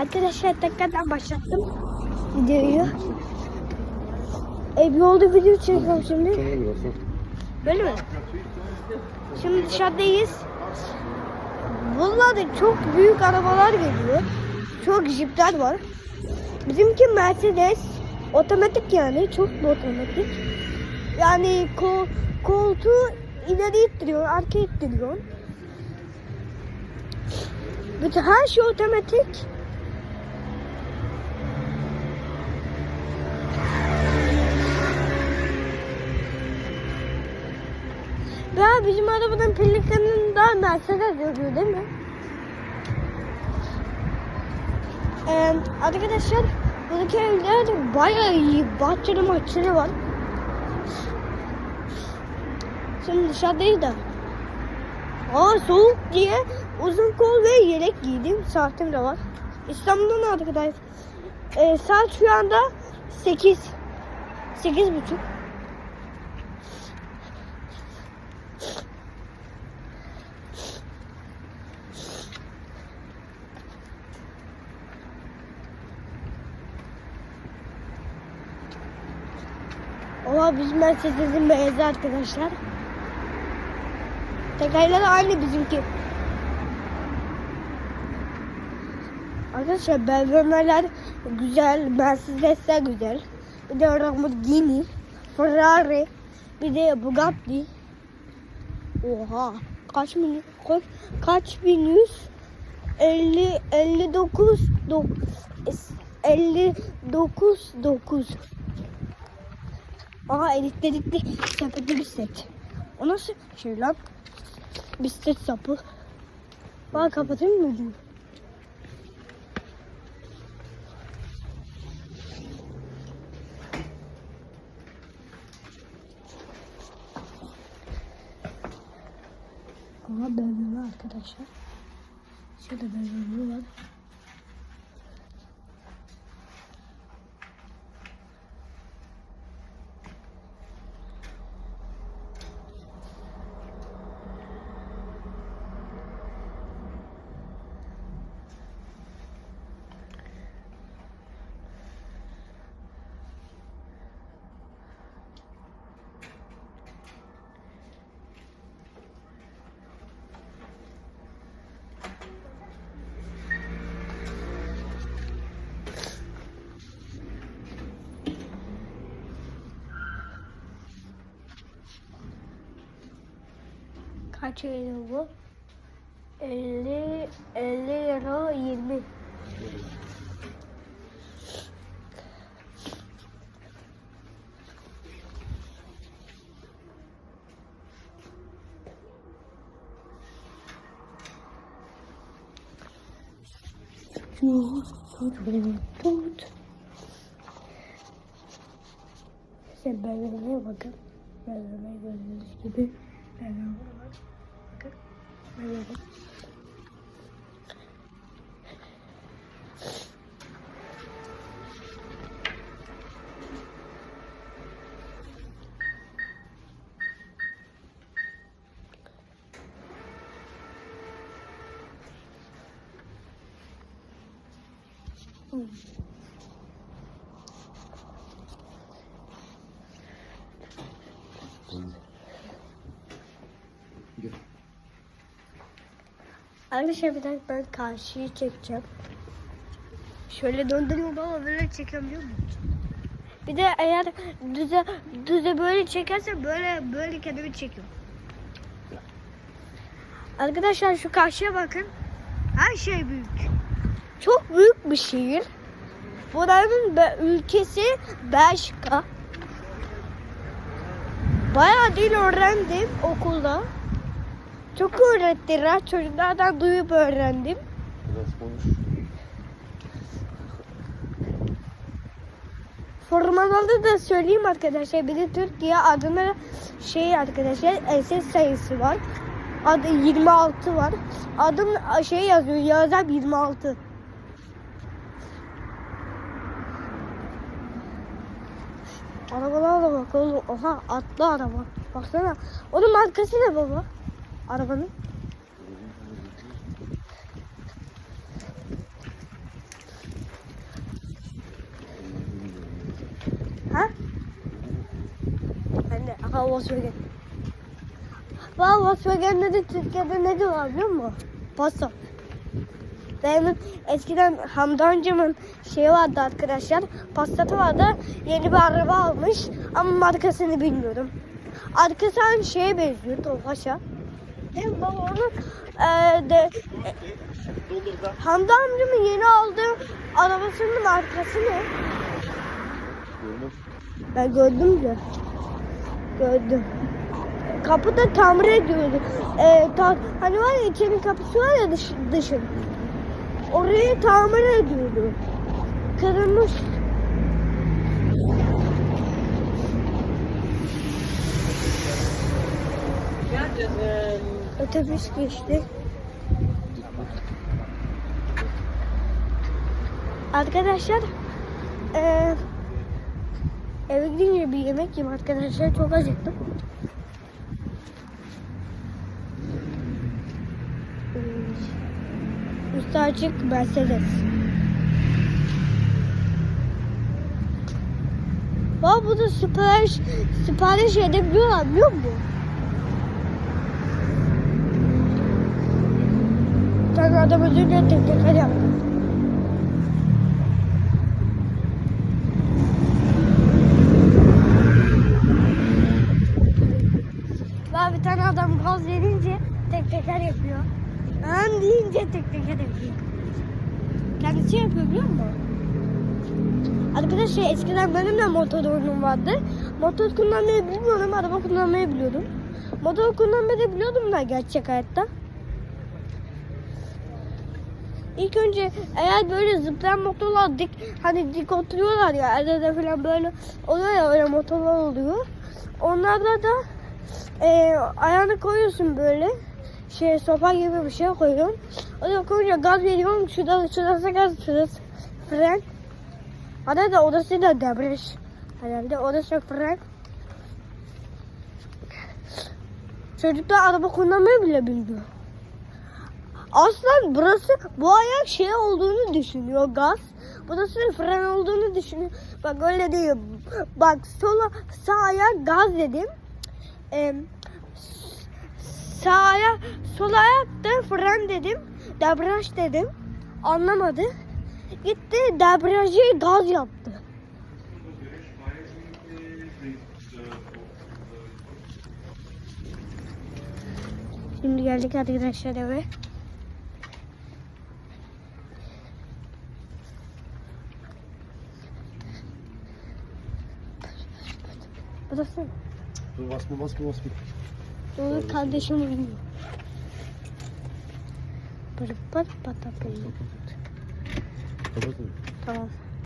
Arkadaşlar tekrardan başlattım videoyu. E, bir oldu video çekiyorum şimdi. Böyle mi? Şimdi dışarıdayız. Vallahi çok büyük arabalar geliyor. Çok jipler var. Bizimki Mercedes. Otomatik yani. Çok otomatik. Yani ko koltuğu ileri ittiriyor, arka ittiriyor. Bütün her şey otomatik. Ya bizim arabanın pelikanının daha Mercedes yazıyor değil mi? Ee, arkadaşlar buradaki evler bayağı iyi. Bahçeli mahçeli var. Şimdi dışarıdayız da. Aa soğuk diye uzun kol ve yelek giydim. Saatim de var. İstanbul'dan arkadaşlar. Ee, saat şu anda 8. 8 buçuk. Oha bizim Mercedes'in beyazı arkadaşlar. Tekerleri aynı bizimki. Arkadaşlar BMW'ler güzel, Mercedes'ler güzel. Bir de Lamborghini, Ferrari, bir de Bugatti. Oha, kaç bin, kaç, kaç bin yüz? 50, 59, 59, 9. Aa elektrikli sepetli bisiklet. O nasıl şey lan? Bisiklet sapı. Bak kapatayım mı diyor. Ama BMW arkadaşlar. Şurada BMW var. Kaç euro bu? 50 50 euro 20. Tut, tut. Sen BMW'ye bakın. BMW gördüğünüz gibi BMW var. Bakın. BMW. Hmm. Arkadaşlar bir dakika ben karşıyı çekeceğim. Şöyle döndürüyorum ama böyle çekebiliyor muyum? Bir de eğer düze düze böyle çekerse böyle böyle kendimi çekiyorum. Arkadaşlar şu karşıya bakın. Her şey büyük. Çok büyük bir şehir. Buranın ülkesi Belçika. Bayağı dil öğrendim okulda. Çok öğrettiler. Çocuklardan duyup öğrendim. Biraz konuş. Formalarda da söyleyeyim arkadaşlar. Bir de Türkiye adına şey arkadaşlar SS sayısı var. Adı 26 var. Adım şey yazıyor. Yazar 26. Arabalara bak oğlum. Oha atlı araba. Baksana. Onun markası ne baba? arabanın? Ha? Ben de aha Volkswagen. Valla Volkswagen dedi Türkiye'de ne var biliyor musun? Paso. Benim eskiden Hamdancımın şeyi vardı arkadaşlar. Passat'ı vardı. Yeni bir araba almış. Ama markasını bilmiyorum. Arkası aynı şeye benziyor. Tofaş'a. Değil mi baba onu e, de, Doldurda. Hamdi amcamın yeni aldığı arabasının markası ne? Ben gördüm de. Gördüm. Kapıda tamir ediyordu. Ee, ta- hani var ya içerinin kapısı var ya dış, dışın. Orayı tamir ediyordu. Kırılmış. Otobüs geçti. Arkadaşlar eee eve gidince bir yemek yiyeyim arkadaşlar çok acıktım. Hmm. Üstü açık Mercedes. Bak bu da sipariş, sipariş edebiliyorlar biliyor musun? Bir tane adam özür dilerim yaptı. Var bir tane adam gaz verince tek teker yapıyor. Ön deyince tek teker yapıyor. Kendisi yapıyor biliyor musun? Arkadaşlar eskiden benim de motor oyunum vardı. Motor kullanmayı bilmiyorum, araba kullanmayı biliyordum. Motor kullanmayı da biliyordum da gerçek hayatta. İlk önce eğer böyle zıplayan motorlar dik hani dik oturuyorlar ya arada falan böyle oluyor ya öyle motorlar oluyor. Onlarda da e, ayağını koyuyorsun böyle şey sopa gibi bir şey koyuyorsun. Oraya koyunca gaz veriyorsun. Şurada, şurası gaz, şurası fren. Arada orası da debriyaj. Herhalde orası fren. Çocuklar araba kullanmayı bile bilmiyor. Aslan burası bu ayak şey olduğunu düşünüyor gaz. Burası fren olduğunu düşünüyor. Bak öyle değil. Bak sola sağ ayak gaz dedim. Ee, sağ ayak sol ayak da fren dedim. Debriyaj dedim. Anlamadı. Gitti debriyajı gaz yaptı. Şimdi geldik arkadaşlar eve. Burası Dur basma basma basma. Doğru kardeşim uyuyor. Pır pır pata pır. Kapat onu. Tamam.